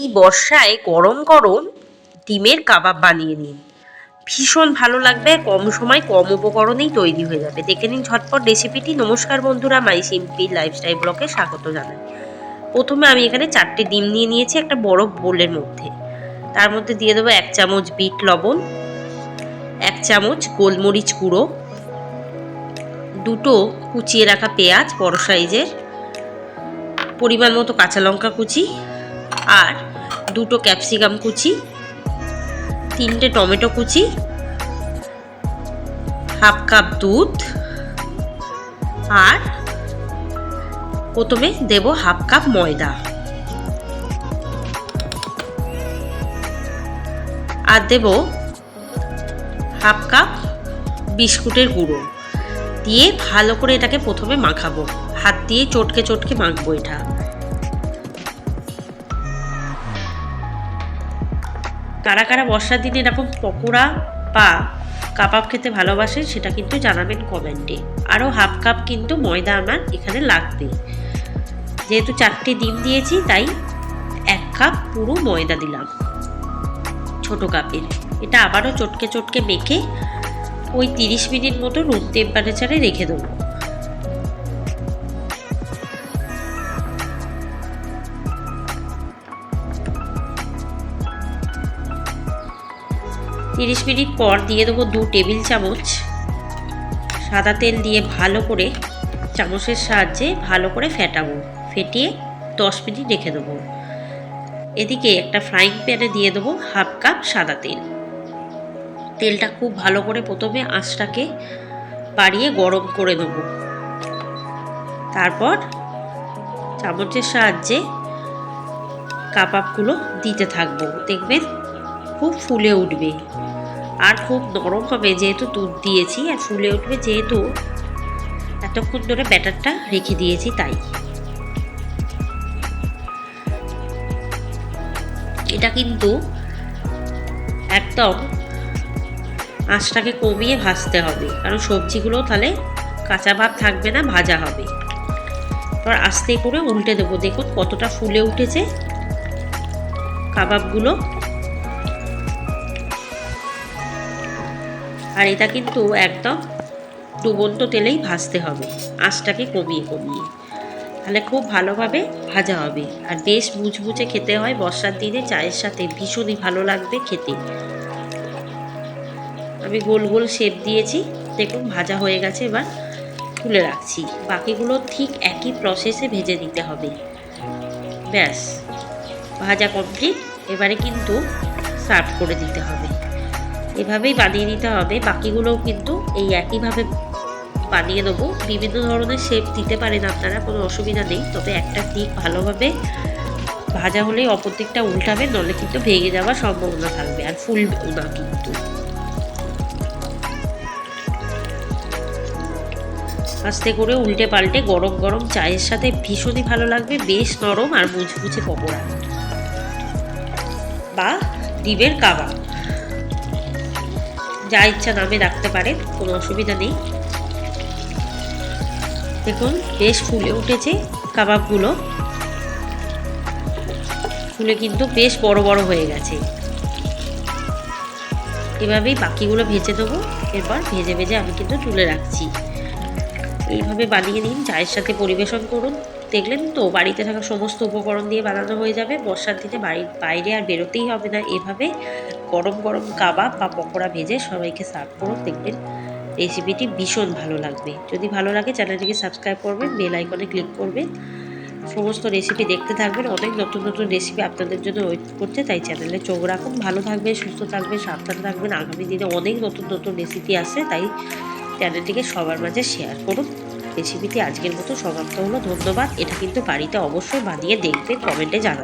এই বর্ষায় গরম গরম ডিমের কাবাব বানিয়ে নিন। ভীষণ ভালো লাগবে, কম সময় কম উপকরণেই তৈরি হয়ে যাবে। দেখে নিন ঝটপট রেসিপিটি। নমস্কার বন্ধুরা, মাই সিম্পি লাইফস্টাইল ব্লকে স্বাগত জানাই। প্রথমে আমি এখানে চারটে ডিম নিয়ে নিয়েছি একটা বড় বোলের মধ্যে। তার মধ্যে দিয়ে দেবো এক চামচ বিট লবণ, এক চামচ গোলমরিচ গুঁড়ো, দুটো কুচিয়ে রাখা পেঁয়াজ বড় সাইজের, পরিমাণ মতো কাঁচা লঙ্কা কুচি আর দুটো ক্যাপসিকাম কুচি, তিনটে টমেটো কুচি, হাফ কাপ দুধ, আর প্রথমে দেব হাফ কাপ ময়দা। আর দেব হাফ কাপ বিস্কুটের গুঁড়ো। দিয়ে ভালো করে এটাকে প্রথমে মাখাবো। হাত দিয়ে চটকে চটকে মাখবো এটা। কারা কারা বর্ষার দিনে এরকম পকোড়া বা কাবাব খেতে ভালোবাসেন সেটা কিন্তু জানাবেন কমেন্টে। আরও হাফ কাপ কিন্তু ময়দা আমার এখানে লাগবে। যেহেতু চারটে ডিম দিয়েছি, তাই এক কাপ পুরো ময়দা দিলাম। ছোট কাপের। এটা আবারও চটকে চটকে মেখে ওই তিরিশ মিনিট মতো রুম টেম্পারেচারে রেখে দেবো। তিরিশ মিনিট পর দিয়ে দেবো দু টেবিল চামচ। সাদা তেল দিয়ে ভালো করে চামচের সাহায্যে ভালো করে ফেটাবো। ফেটিয়ে দশ মিনিট রেখে দেবো। এদিকে একটা ফ্রাইং প্যানে দিয়ে দেবো হাফ কাপ সাদা তেল। তেলটা খুব ভালো করে প্রথমে আঁচটাকে বাড়িয়ে গরম করে দেব তারপর চামচের সাহায্যে কাবাবগুলো দিতে থাকব। দেখবেন খুব ফুলে উঠবে। আর খুব নরম হবে যেহেতু দুধ দিয়েছি, আর ফুলে উঠবে যেহেতু এতক্ষণ ধরে ব্যাটারটা রেখে দিয়েছি তাই। এটা কিন্তু একদম আঁচটাকে কমিয়ে ভাজতে হবে, কারণ সবজিগুলো তাহলে কাঁচা ভাব থাকবে না, ভাজা হবে। এবার আস্তে করে উল্টে দেবো। দেখুন কতটা ফুলে উঠেছে। কাবাবগুলো আর এটা কিন্তু একদম ডুবন্ত তেলেই ভাজতে হবে। আঁচটাকে কমিয়ে কমিয়ে। তাহলে খুব ভালোভাবে ভাজা হবে। আর বেশ মুচমুচে খেতে হয় বর্ষার দিনে, চায়ের সাথে ভীষণই ভালো লাগবে খেতে। আমি গোল গোল শেপ দিয়েছি। দেখুন, ভাজা হয়ে গেছে এবার তুলে রাখছি। বাকিগুলো ঠিক একই প্রসেসে ভেজে নিতে হবে। ব্যাস, ভাজা কমপ্লিট এবারে কিন্তু সার্ভ করে দিতে হবে। এভাবেই বানিয়ে নিতে হবে। বাকিগুলোও কিন্তু এই একইভাবে বানিয়ে দেবো বিভিন্ন ধরনের শেপ দিতে পারেন আপনারা, কোনো অসুবিধা নেই। তবে একটা দিক ভালোভাবে ভাজা হলেই অপর দিকটা উল্টাবে, নলে কিন্তু ভেঙে যাওয়ার সম্ভাবনা থাকবে, আর ফুলবেও না কিন্তু। আস্তে করে উল্টে পাল্টে গরম গরম চায়ের সাথে ভীষণই ভালো লাগবে, বেশ নরম আর মুচমুচে পকোড়া। বা ডিমের কাবাব। যা ইচ্ছা নামে রাখতে পারেন, কোনো অসুবিধা নেই। দেখুন, বেশ ফুলে উঠেছে কাবাবগুলো। ফুলে কিন্তু বেশ বড় বড় হয়ে গেছে। এভাবেই বাকিগুলো ভেজে দেবো এরপর ভেজে ভেজে আমি কিন্তু তুলে রাখছি। এইভাবে বানিয়ে নিন, চায়ের সাথে পরিবেশন করুন। দেখলেন তো, বাড়িতে থাকা সমস্ত উপকরণ দিয়ে বানানো হয়ে যাবে। বর্ষার দিনে বাড়ির বাইরে আর বেরোতেই হবে না। এভাবে গরম গরম কাবাব বা পকোড়া ভেজে সবাইকে সার্ভ করুন, দেখবেন রেসিপিটি ভীষণ ভালো লাগবে। যদি ভালো লাগে, চ্যানেলটিকে সাবস্ক্রাইব করবেন বেল আইকনে ক্লিক করবেন। সমস্ত রেসিপি দেখতে থাকবেন, অনেক নতুন নতুন রেসিপি আপনাদের জন্য ওয়েট করছে, তাই চ্যানেলে চোখ রাখুন। ভালো থাকবেন, সুস্থ থাকবেন, সাবধানে থাকবেন। আগামী দিনে অনেক নতুন নতুন রেসিপি আসছে তাই চ্যানেলটিকে সবার মাঝে শেয়ার করুন। রেসিপিটি আজকের মতো সমাপ্ত হলো, ধন্যবাদ। এটা কিন্তু বাড়িতে অবশ্যই বানিয়ে দেখবেন কমেন্টে জানাবেন।